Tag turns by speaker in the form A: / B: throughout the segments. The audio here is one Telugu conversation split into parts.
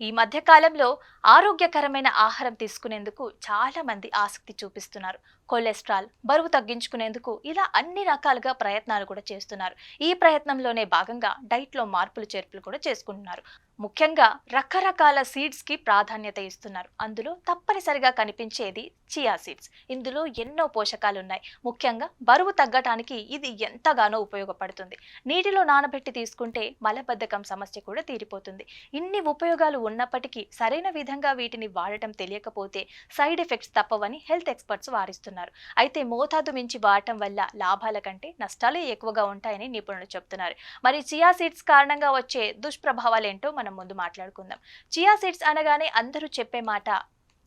A: ఈ మధ్యకాలంలో ఆరోగ్యకరమైన ఆహారం తీసుకునేందుకు చాలా మంది ఆసక్తి చూపిస్తున్నారు. కొలెస్ట్రాల్ బరువు తగ్గించుకునేందుకు ఇలా అన్ని రకాలుగా ప్రయత్నాలు కూడా చేస్తున్నారు. ఈ ప్రయత్నంలోనే భాగంగా డైట్లో మార్పులు చేర్పులు కూడా చేసుకుంటున్నారు. ముఖ్యంగా రకరకాల సీడ్స్కి ప్రాధాన్యత ఇస్తున్నారు. అందులో తప్పనిసరిగా కనిపించేది చియా సీడ్స్ ఇందులో ఎన్నో పోషకాలు ఉన్నాయి ముఖ్యంగా బరువు తగ్గటానికి ఇది ఎంతగానో ఉపయోగపడుతుంది. నీటిలో నానబెట్టి తీసుకుంటే మలబద్ధకం సమస్య కూడా తీరిపోతుంది. ఇన్ని ఉపయోగాలు ఉన్నప్పటికీ సరైన విధంగా వీటిని వాడటం తెలియకపోతే సైడ్ ఎఫెక్ట్స్ తప్పవని హెల్త్ ఎక్స్పర్ట్స్ వారిస్తున్నారు. అయితే మోతాదు మించి వాడటం వల్ల లాభాల కంటే నష్టాలే ఎక్కువగా ఉంటాయని నిపుణులు చెబుతున్నారు. మరి చియా సీడ్స్ కారణంగా వచ్చే దుష్ప్రభావాలు ఏంటో మనం ముందు మాట్లాడుకుందాం. చియా సీడ్స్ అనగానే అందరూ చెప్పే మాట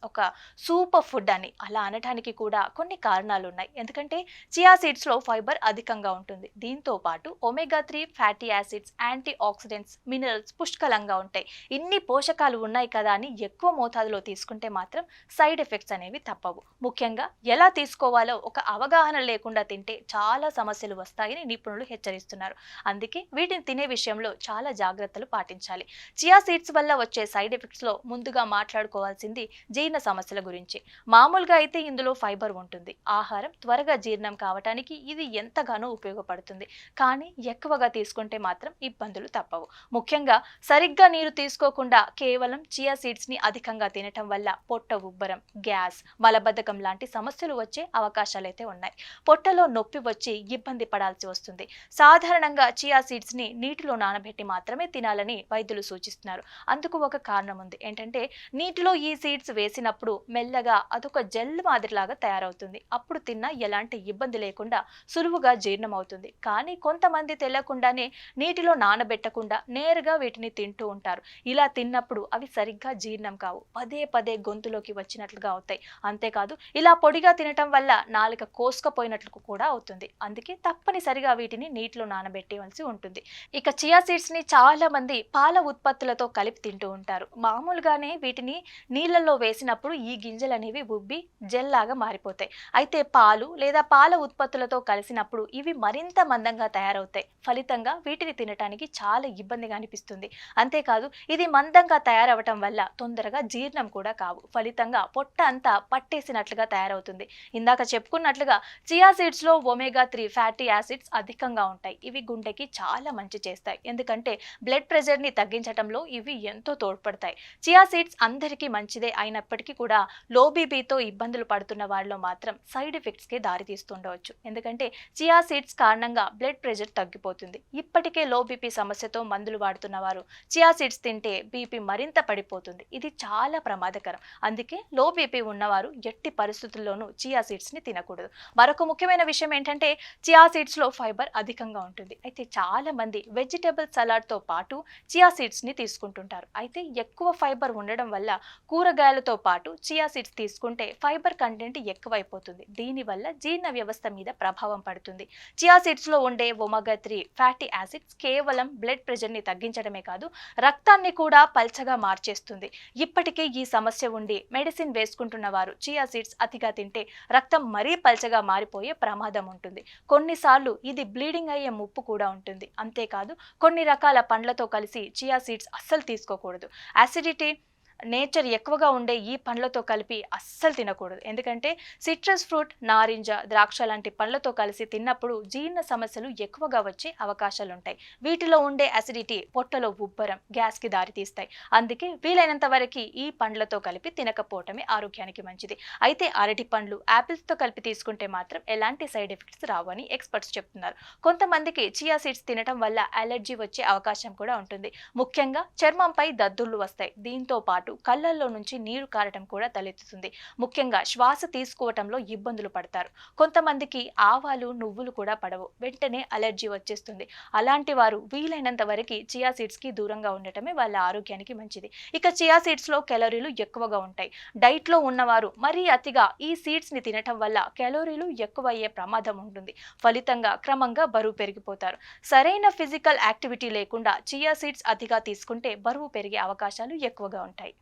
A: ఒక సూపర్ ఫుడ్ అని అలా అనటానికి కూడా కొన్ని కారణాలు ఉన్నాయి ఎందుకంటే చియా సీడ్స్లో ఫైబర్ అధికంగా ఉంటుంది. దీంతో పాటు omega three fatty acids antioxidants minerals పుష్కలంగా ఉంటాయి. ఇన్ని పోషకాలు ఉన్నాయి కదా అని ఎక్కువ మోతాదులో తీసుకుంటే మాత్రం సైడ్ ఎఫెక్ట్స్ అనేవి తప్పవు. ముఖ్యంగా ఎలా తీసుకోవాలో ఒక అవగాహన లేకుండా తింటే చాలా సమస్యలు వస్తాయని నిపుణులు హెచ్చరిస్తున్నారు. అందుకే వీటిని తినే విషయంలో చాలా జాగ్రత్తలు పాటించాలి. చియా సీడ్స్ వల్ల వచ్చే సైడ్ ఎఫెక్ట్స్లో ముందుగా మాట్లాడుకోవాల్సింది జీర్ణ సమస్యల గురించి. మామూలుగా అయితే ఇందులో ఫైబర్ ఉంటుంది. ఆహారం త్వరగా జీర్ణం కావటానికి ఇది ఎంతగానో ఉపయోగపడుతుంది. కానీ ఎక్కువగా తీసుకుంటే మాత్రం ఇబ్బందులు తప్పవు. ముఖ్యంగా సరిగ్గా నీరు తీసుకోకుండా కేవలం చియా సీడ్స్ని అధికంగా తినటం వల్ల పొట్ట ఉబ్బరం గ్యాస్ మలబద్ధకం లాంటి సమస్యలు వచ్చే అవకాశాలైతే ఉన్నాయి. పొట్టలో నొప్పి వచ్చి ఇబ్బంది పడాల్సి వస్తుంది. సాధారణంగా చియా సీడ్స్ని నీటిలో నానబెట్టి మాత్రమే తినాలని వైద్యులు సూచిస్తున్నారు. అందుకు ఒక కారణం ఉంది. ఏంటంటే నీటిలో ఈ సీడ్స్ వేసి వేసినప్పుడు మెల్లగా అదొక జెల్ మాదిరిలాగా తయారవుతుంది. అప్పుడు తిన్నా ఎలాంటి ఇబ్బంది లేకుండా సులువుగా జీర్ణం అవుతుంది కానీ కొంతమంది తెలియకుండానే నీటిలో నానబెట్టకుండా నేరుగా వీటిని తింటూ ఉంటారు. ఇలా తిన్నప్పుడు అవి సరిగ్గా జీర్ణం కావు. పదే పదే గొంతులోకి వచ్చినట్లుగా అవుతాయి. అంతేకాదు ఇలా పొడిగా తినటం వల్ల నాలుక కోసుకపోయినట్లు కూడా అవుతుంది. అందుకే తప్పనిసరిగా వీటిని నీటిలో నానబెట్టేవలసి ఉంటుంది. ఇక చియా సీడ్స్ని చాలా మంది పాల ఉత్పత్తులతో కలిపి తింటూ ఉంటారు. మామూలుగానే వీటిని నీళ్ళల్లో వేసినప్పుడు ఈ గింజలు అనేవి ఉబ్బి జెల్ లాగా మారిపోతాయి. అయితే పాలు లేదా పాల ఉత్పత్తులతో కలిసినప్పుడు ఇవి మరింత మందంగా తయారవుతాయి. ఫలితంగా వీటిని తినటానికి చాలా ఇబ్బందిగా అనిపిస్తుంది. అంతేకాదు ఇది మందంగా తయారవటం వల్ల తొందరగా జీర్ణం కూడా కావు. ఫలితంగా పొట్ట అంతా పట్టేసినట్లుగా తయారవుతుంది. ఇందాక చెప్పుకున్నట్లుగా చియా సీడ్స్లో ఒమేగా త్రీ ఫ్యాటీ యాసిడ్స్ అధికంగా ఉంటాయి. ఇవి గుండెకి చాలా మంచి చేస్తాయి. ఎందుకంటే బ్లడ్ ప్రెషర్ని తగ్గించటంలో ఇవి ఎంతో తోడ్పడతాయి. చియా సీడ్స్ అందరికీ మంచిదే అయినప్పటికీ కూడా లో బీపీతో ఇబ్బందులు పడుతున్న వారిలో మాత్రం సైడ్ ఎఫెక్ట్స్కి దారితీస్తుండవచ్చు ఎందుకంటే చియా సీడ్స్ కారణంగా బ్లడ్ ప్రెషర్ తగ్గిపోతుంది. ఇప్పటికే లో బీపీ సమస్యతో మందులు వాడుతున్న వారు చియా సీడ్స్ తింటే బీపీ మరింత పడిపోతుంది. ఇది చాలా ప్రమాదకరం. అందుకే లో బీపీ ఉన్నవారు ఎట్టి పరిస్థితుల్లోనూ చియా సీడ్స్ని తినకూడదు. మరొక ముఖ్యమైన విషయం ఏంటంటే చియా సీడ్స్లో ఫైబర్ అధికంగా ఉంటుంది. అయితే చాలా మంది వెజిటేబుల్ సలాడ్తో పాటు చియా సీడ్స్ని తీసుకుంటుంటారు. అయితే ఎక్కువ ఫైబర్ ఉండడం వల్ల కూరగాయలతో పాటు చియా సీడ్స్ తీసుకుంటే ఫైబర్ కంటెంట్ ఎక్కువైపోతుంది. దీనివల్ల జీర్ణ వ్యవస్థ మీద ప్రభావం పడుతుంది. చియా సీడ్స్లో ఉండే ఒమగా త్రీ ఫ్యాటీ యాసిడ్స్ కేవలం బ్లడ్ ప్రెషర్ని తగ్గించడమే కాదు రక్తాన్ని కూడా పల్చగా మార్చేస్తుంది. ఇప్పటికే ఈ సమస్య ఉండి మెడిసిన్ వేసుకుంటున్న వారు చియా సీడ్స్ అతిగా తింటే రక్తం మరీ పల్చగా మారిపోయే ప్రమాదం ఉంటుంది. కొన్నిసార్లు ఇది బ్లీడింగ్ అయ్యే ముప్పు కూడా ఉంటుంది. అంతేకాదు కొన్ని రకాల పండ్లతో కలిసి చియా సీడ్స్ అస్సలు తీసుకోకూడదు. యాసిడిటీ నేచర్ ఎక్కువగా ఉండే ఈ పండ్లతో కలిపి అస్సలు తినకూడదు. ఎందుకంటే సిట్రస్ ఫ్రూట్ నారింజ ద్రాక్ష లాంటి పండ్లతో కలిసి తిన్నప్పుడు జీర్ణ సమస్యలు ఎక్కువగా వచ్చే అవకాశాలు ఉంటాయి వీటిలో ఉండే అసిడిటీ పొట్టలో ఉబ్బరం గ్యాస్కి దారితీస్తాయి. అందుకే వీలైనంత వరకు ఈ పండ్లతో కలిపి తినకపోవటమే ఆరోగ్యానికి మంచిది. అయితే అరటి పండ్లు యాపిల్స్తో కలిపి తీసుకుంటే మాత్రం ఎలాంటి సైడ్ ఎఫెక్ట్స్ రావు అని ఎక్స్పర్ట్స్ చెప్తున్నారు. కొంతమందికి చియా సీడ్స్ తినటం వల్ల అలర్జీ వచ్చే అవకాశం కూడా ఉంటుంది. ముఖ్యంగా చర్మంపై దద్దుర్లు వస్తాయి. దీంతో పాటు పాటు కళ్ళల్లో నుంచి నీరు కారటం కూడా తలెత్తుతుంది. ముఖ్యంగా శ్వాస తీసుకోవటంలో ఇబ్బందులు పడతారు. కొంతమందికి ఆవాలు నువ్వులు కూడా పడవు. వెంటనే అలర్జీ వచ్చేస్తుంది. అలాంటి వారు వీలైనంత వరకు చియా సీడ్స్కి దూరంగా ఉండటమే వాళ్ళ ఆరోగ్యానికి మంచిది. ఇక చియా సీడ్స్లో కెలోరీలు ఎక్కువగా ఉంటాయి. డైట్లో ఉన్నవారు మరీ అతిగా ఈ సీడ్స్ని తినటం వల్ల కెలోరీలు ఎక్కువ అయ్యే ప్రమాదం ఉంటుంది. ఫలితంగా క్రమంగా బరువు పెరిగిపోతారు. సరైన ఫిజికల్ యాక్టివిటీ లేకుండా చియా సీడ్స్ అతిగా తీసుకుంటే బరువు పెరిగే అవకాశాలు ఎక్కువగా ఉంటాయి.